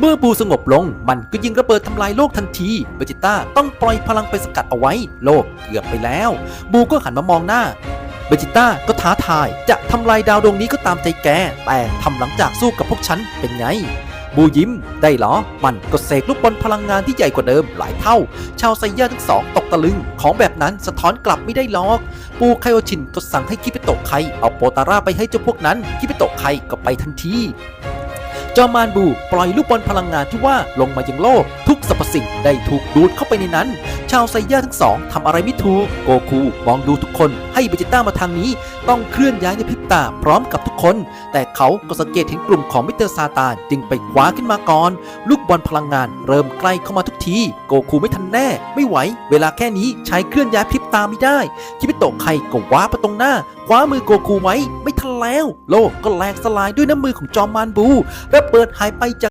เมื่อบูสงบลง มันก็ยิงระเบิดทำลายโลกทันทีเบจิต้าต้องปล่อยพลังไปสกัดเอาไว้ โลกเกือบไปแล้ว บูก็หันมามองหน้าเบจิต้าก็ท้าทายจะทำลายดาวดวงนี้ก็ตามใจแก แต่ทำหลังจากสู้กับพวกฉันเป็นไง บูยิ้มได้เหรอ มันก็เสกลูกบอลพลังงานที่ใหญ่กว่าเดิมหลายเท่า ชาวไซย่าทั้งสองตกตะลึง ของแบบนั้นสะท้อนกลับไม่ได้หรอก ปูไคโอชินก็สั่งให้คิปิโตะไคเอาโปตาร่าไปให้เจ้าพวกนั้น คิปิโตะไคก็ไปทันที จอมานบูปล่อยลูกบอลพลังงานที่ว่าลงมายังโลก ทุกสรรพสิ่งได้ถูกดูดเข้าไปในนั้น ชาวไซย่าทั้งสองทำอะไรไม่ถูก โกคูมองดูทุกคนให้เบจิต้ามาทางนี้ ต้องเคลื่อนย้ายในพริบตาพร้อมกับ คน แต่เขาก็สังเกตเห็นกลุ่มของมิสเตอร์ซาตานจึงไปคว้าขึ้นมาก่อน ลูกบอลพลังงานเริ่มใกล้เข้ามาทุกที โกคูไม่ทันแน่ ไม่ไหว เวลาแค่นี้ใช้เคลื่อนย้ายพริบตาไม่ได้ คิปิโตะไคก็ว้าไปตรงหน้า คว้ามือโกคูไว้ ไม่ทันแล้ว โลกก็แหลกสลายด้วยน้ำมือของจอมมานบู และเปิดหายไปจาก